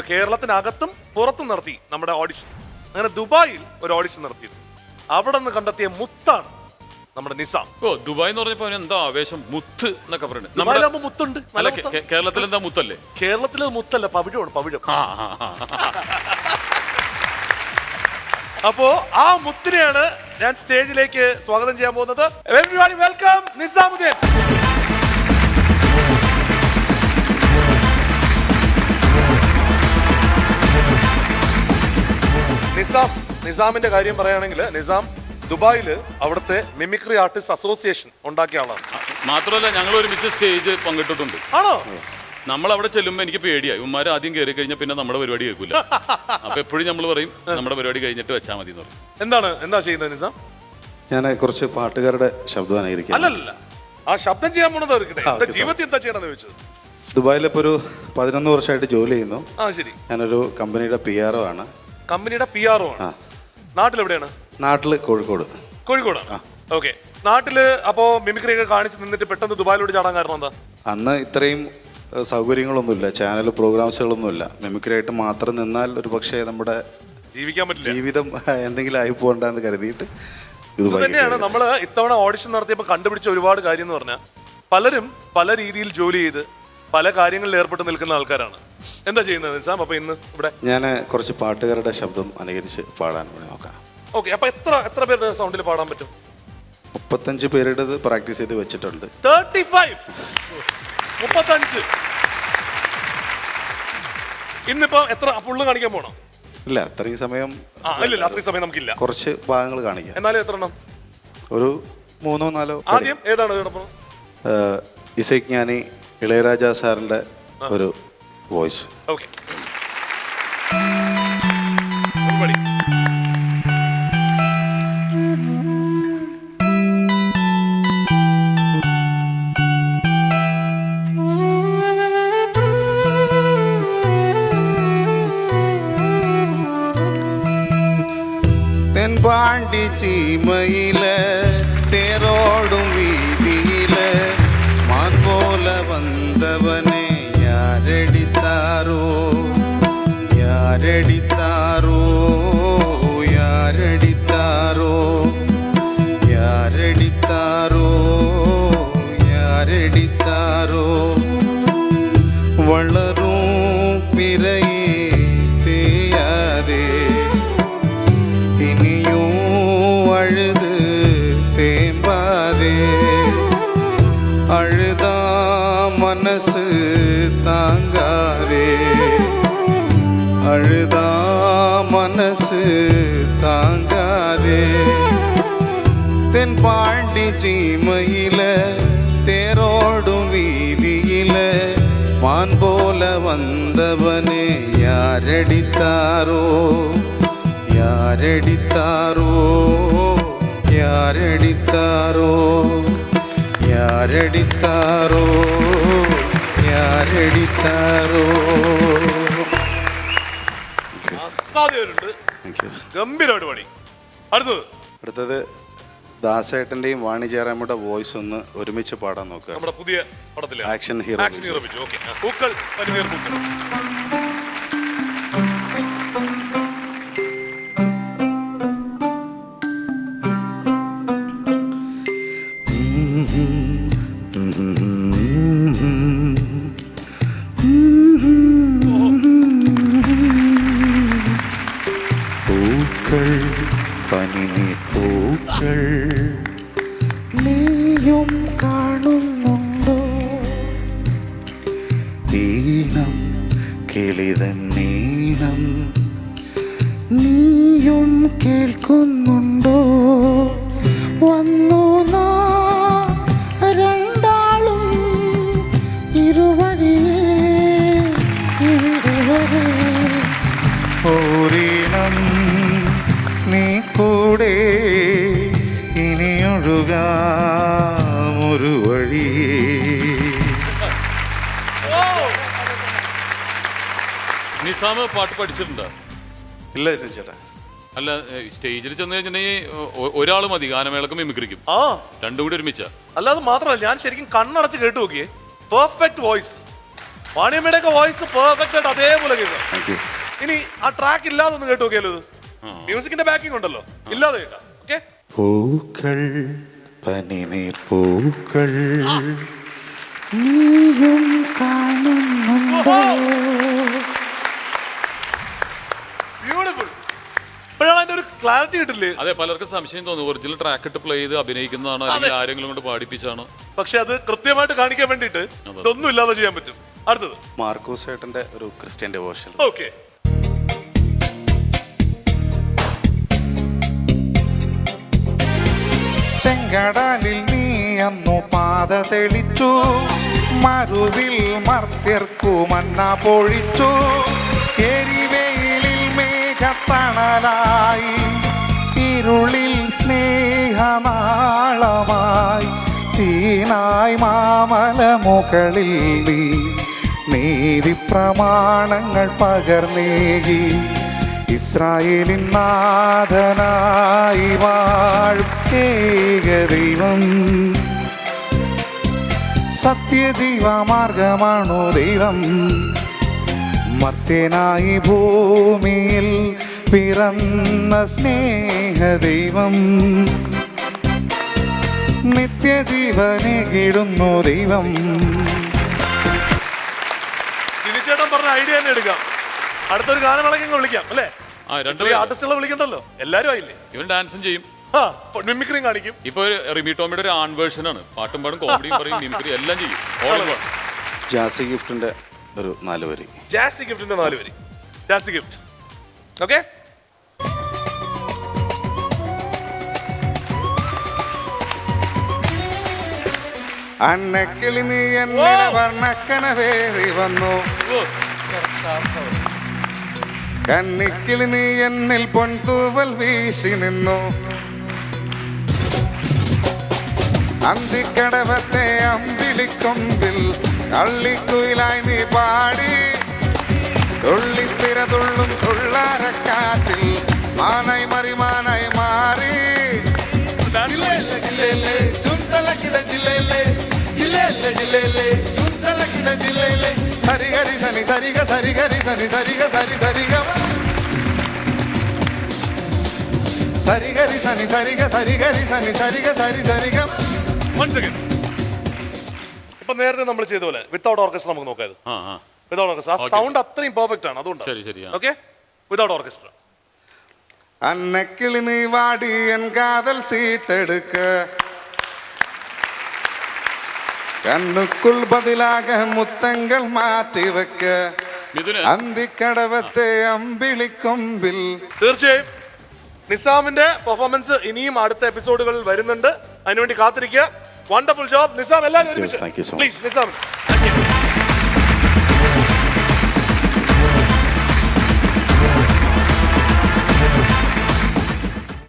കേരളത്തിനകത്തും പുറത്തും നടത്തി നമ്മുടെ ഓഡിഷൻ അങ്ങനെ ദുബായിൽ ഒരു ഓഡിഷൻ നടത്തിയത് അവിടെ നിന്ന് കണ്ടെത്തിയ മുത്താണ് നമ്മുടെ നിസാം. ഓ ദുബായ് എന്ന് പറഞ്ഞപ്പോ അവന് എന്താ ആവേശം? മുത്ത് എന്നൊക്കെ പറയുന്നത്. നമ്മുടെ ദുബായിലാകുമ്പോ മുത്തുണ്ട്. നല്ല അല്ല മുത്താ. കേ- കേരളത്തിൽ എന്താ മുത്തല്ലേ? കേരളത്തിൽ മുത്തല്ല പവിഴമാണ് പവിഴം. ആ ആ, ആ, ആ. അപ്പോ ആ മുത്തിനെയാണ് ഞാൻ സ്റ്റേജിലേക്ക് സ്വാഗതം ചെയ്യാൻ പോകുന്നത്. വെൽക്കം നിസാമുദ്ദീൻ. നിസാം നിസാമിന്റെ കാര്യം പറയുകയാണെങ്കിൽ നിസാം ദുബായിൽ അവിടുത്തെ മിമിക്രി ആർട്ടിസ്റ്റ് അസോസിയേഷൻ ഉണ്ടാക്കിയ ആളാണ്. മാത്രമല്ല ഞങ്ങൾ ഒരുമിച്ച് സ്റ്റേജ് പങ്കിട്ടിട്ടുണ്ട്. ആണോ? നമ്മൾ അവിടെ ചെല്ലുമ്പോൾ എനിക്ക് പേടിയായി. ഉമ്മാർ ആദ്യം കയറി കഴിഞ്ഞാൽ പിന്നെ നമ്മുടെ പരിപാടി കേൾക്കില്ല അപ്പൊ എപ്പോഴും നമ്മൾ പറയും നമ്മുടെ പരിപാടി കഴിഞ്ഞിട്ട് വെച്ചാൽ മതി എന്ന് പറയും. എന്താണ്? എന്താ ചെയ്യുന്നത് നിസാം? ഞാൻ കുറച്ച് പാട്ടുകാരുടെ ശബ്ദം അനുകരിക്കാം അല്ലല്ല. ആ ശബ്ദം ചെയ്യാൻ പോണത് ജീവിതത്തിൽ എന്താ ചെയ്യണമെന്ന് ചോദിച്ചത്? ദുബായിൽ ഇപ്പോൾ ഒരു പതിനൊന്ന് വർഷമായിട്ട് ജോലി ചെയ്യുന്നു. ആ ശരി. ഞാനൊരു കമ്പനിയുടെ പി ആർ ആണ്. കമ്പനിയുടെ പി ആർ ആണ്. നാട്ടിൽ എവിടെയാണ് നാട്ടിൽ കോഴിക്കോട്. കോഴിക്കോട്? ഓക്കെ. നാട്ടിൽ അപ്പോ മിമിക്രി ഒക്കെ കാണിച്ച് നിന്നിട്ട് പെട്ടെന്ന് ദുബായിലോട്ട് ചാടാൻ കാരണം എന്താ? അന്ന് ഇത്രയും സൗകര്യങ്ങളൊന്നുമില്ല. ചാനൽ പ്രോഗ്രാംസുകളൊന്നുമില്ല. മെമിക്രി ആയിട്ട് മാത്രം നിന്നാൽ ഒരു പക്ഷേ നമ്മുടെ ജീവിക്കാൻ പറ്റില്ല. ജീവിതം എന്തെങ്കിലും ആയി പോകണ്ടെന്ന് കരുതിയിട്ട് ഇത് തന്നെയാണ് നമ്മൾ ഇത്തവണ ഓഡിഷൻ നടത്തിയപ്പോൾ കണ്ടുപിടിച്ച ഒരുപാട് കാര്യം എന്ന് പറഞ്ഞാൽ പലരും പല രീതിയിൽ ജോലി ചെയ്ത് പല കാര്യങ്ങളിൽ ഏർപ്പെട്ട് നിൽക്കുന്ന ആൾക്കാരാണ്. എന്താ ചെയ്യുന്നത് നിസാം അപ്പൊ ഇന്ന് ഇവിടെ ഞാൻ കുറച്ച് പാട്ടുകാരുടെ ശബ്ദം അനുകരിച്ച് പാടാൻ വേണ്ടി നോക്കാം. ഓക്കെ അപ്പൊ എത്ര എത്ര പേരുടെ സൗണ്ടിൽ പാടാൻ പറ്റും? മുപ്പത്തഞ്ച് പേരുടെ പ്രാക്ടീസ് ചെയ്ത് വെച്ചിട്ടുണ്ട്. തേർട്ടി ഫൈവ് മുപ്പത്തഞ്ച്. ഇന്നിപ്പോ എത്ര ഫുള്ള് കാണിക്കാൻ പോണോ? ഇല്ല അത്രയും സമയം ആ ഇല്ല അത്രയും സമയം നമുക്കില്ല. കുറച്ച് ഭാഗങ്ങൾ കാണിക്കാം. എന്നാലും എത്ര എണ്ണം? ഒരു മൂന്നോ നാലോ ആദ്യം ഏതാണ് ഇസൈജ്ഞാനി ഇളയരാജ സാറിന്റെ ഒരു வாய்ஸ் ஓகே everybody. தென்பாண்டி சீமையில தேரோடும் வீதியில மான் போல வந்தவனே. மாரடித்து തെൻപാണ്ടി ചീമയില് തേരോടും വീതിയില് മാൻ പോല വന്നവനെ യാരടിത്താരോ യാരടിത്താരോ യാരടിത്താരോ യാരടിത്താരോ യാരടിത്താരോ അസാധ്യവരുണ്ട് ഗംഭീരമായിട്ട് പാടി അടുത്തത് അടുത്തത് ദാസേട്ടന്റെയും വാണി ജയറാമിയുടെ വോയിസ് ഒന്ന് ഒരുമിച്ച് പാടാൻ നോക്കുക. നമ്മുടെ പുതിയ പടത്തിലെ ആക്ഷൻ ഹീറോ ആക്ഷൻ ഹീറോ പിച്ചു ഓക്കെ പൂക്കൾ പനിനീർ പൂക്കൾ. പൂക്കൾ പനിനി പൂക്കൾ. കൂടെ ഇനിയൊഴുകാം ഒരു വഴി. നിസാമ് പാട്ട് പഠിച്ചിട്ടുണ്ട്. ഇല്ല ചേട്ടാ. അല്ല സ്റ്റേജിൽ ചെന്ന് കഴിഞ്ഞിട്ടുണ്ടെങ്കിൽ ഒരാൾ മതി ഗാനമേളക്കും മിമിക്രിക്കും. ആ. രണ്ടും കൂടി ഒരുമിച്ച. അല്ലാതെ മാത്രമല്ല ഞാൻ ശരിക്കും കണ്ണടച്ച് കേട്ടു നോക്കിയേ. പെർഫെക്റ്റ് വോയിസ് വാണിയമ്മയുടെ ഒക്കെ വോയിസ് പെർഫെക്റ്റ് ആയിട്ട് അതേപോലെ കേൾക്കാം. ഇനി ആ ട്രാക്ക് ഇല്ലാതെ ഒന്ന് കേട്ട് നോക്കിയാലോ ഇത്? മ്യൂസിക്കിന്റെ ബാക്കിംഗ് ഉണ്ടല്ലോ. ഇല്ലാതെ ഓക്കെ പൂക്കൾ പനിനീർ പൂക്കൾ നീയും കാണുന്നുണ്ടോ? ബ്യൂട്ടിഫുൾ ഇപ്പോഴാണ് അതിന്റെ ഒരു ക്ലാരിറ്റി കിട്ടില്ലേ? അതെ പലർക്കും സംശയം തോന്നുന്നു. ഒറിജിനൽ ട്രാക്ക് ഇട്ട് പ്ലേ ചെയ്ത് അഭിനയിക്കുന്നതാണോ അല്ലെങ്കിൽ ആരെങ്കിലും കൊണ്ട് പാടിപ്പിച്ചാണ് പക്ഷെ അത് കൃത്യമായിട്ട് കാണിക്കാൻ വേണ്ടിട്ട് ഇതൊന്നും ഇല്ലാതെ ചെയ്യാൻ പറ്റും. അടുത്തത്. മാർക്കോസ് ഏട്ടന്റെ ഒരു ക്രിസ്ത്യൻ ഡിവോഷൻ ഓക്കെ ചെങ്കടലിൽ നീ അന്നു പാത തെളിച്ചു. മരുവിൽ മർത്യർക്കു മന്ന പൊഴിച്ചു. എരിവെയിലിൽ മേഘത്തണലായി. ഇരുളിൽ സ്നേഹനാളമായി. സീനായി മാമല മുകളിൽ നീ നീതി പ്രമാണങ്ങൾ പകർന്നേകി. ഇസ്രായേലിൻ നാഥനായി വാഴും ഏകദൈവം സത്യജീവമാർഗമാണോ ദൈവം? മർത്യനായി ഭൂമിയിൽ പിറന്ന സ്നേഹദൈവം നിത്യജീവനെ കിടുന്നു ദൈവം. ചേട്ടൻ പറഞ്ഞ ഐഡിയ തന്നെ എടുക്കാം. അടുത്തൊരു ഗാനമേളയ്ക്ക് വിളിക്കാം അല്ലേ? ആ രണ്ട് ഇത്രയും ആർട്ടിസ്റ്റുകളെ വിളിക്കണ്ടല്ലോ എല്ലാരും ആയില്ലേ? ഇവൻ ഡാൻസും ചെയ്യും. ആ മിമിക്രിയും കാണിക്കും. ഇപ്പൊ ഒരു റിമി ടോമിയുടെ ഒരു ആൺ വേർഷൻ ആണ്. പാട്ടും പാടും കോമഡിയും പറയും മിമിക്രി എല്ലാം ചെയ്യും. ജാസി ഗിഫ്റ്റിന്റെ ഒരു നാല് വരി. ജാസി ഗിഫ്റ്റിന്റെ നാല് വരി. ജാസി ഗിഫ്റ്റ്. ഓക്കെ അന്നക്കിളി നീ എന്നില വർണക്കനവേറി വന്നു. കന്നിക്കിളി നീ എന്നിൽ പൊൻതൂവൽ വീശി നിന്നു. അന്തിക്കടവത്തെ അമ്പിളിക്കൊമ്പിൽ കള്ളിക്കുയിലായി നീ പാടി. തുള്ളിത്തിര തുള്ളും തുള്ളാരക്കാറ്റിൽ മാനായി മറിമാനായി മാറി. ജില്ലയിലെ ജില്ലയിലെ ജില്ലയിലെ ജില്ലയിലെ ജില്ലയിലെ ജില്ലയിലെ. ചുന്തലക്കിട ജില്ലേലെ സരിഗരി സനി സരിഗ സരിഗരി സനി സരിഗ സരി സരിഗ സരിഗരി സനി സരിഗ സരിഗരി സനി സരിഗ സരി സരിഗ വൺ സെക്കൻഡ് ഇപ്പൊ നേരത്തെ നമ്മൾ ചെയ്ത പോലെ വിത്തൗട്ട് ഓർക്കസ്ട്ര നമുക്ക് നോക്കാം ഇത് ആ ആ വിതൗട്ട് ഓർക്കസ്ട്ര ആ സൗണ്ട് അത്രയും പെർഫെക്റ്റ് ആണ് അതുകൊണ്ട് ശരി, ശരി, ആ. ഓക്കെ വിതൗട്ട് ഓർക്കസ്ട്ര അന്നക്കിളി നീ വാടി എൻ കാതൽ സീട്ടെടുക്ക കണ്ണുക്കുൾ ബതിലാക മുത്തങ്ങൾ മാറ്റി വെക്ക. മിഥുന്. അന്തിക്കടവത്തെ അമ്പിളിക്കൊമ്പിൽ. തീർച്ചയായും നിസാമിന്റെ പെർഫോമൻസ് ഇനിയും അടുത്ത എപ്പിസോഡുകളിൽ വരുന്നുണ്ട്. അതിനുവേണ്ടി കാത്തിരിക്കുക. വണ്ടർഫുൾ ജോബ് നിസാം എല്ലാവരും പ്ലീസ് നിസാം.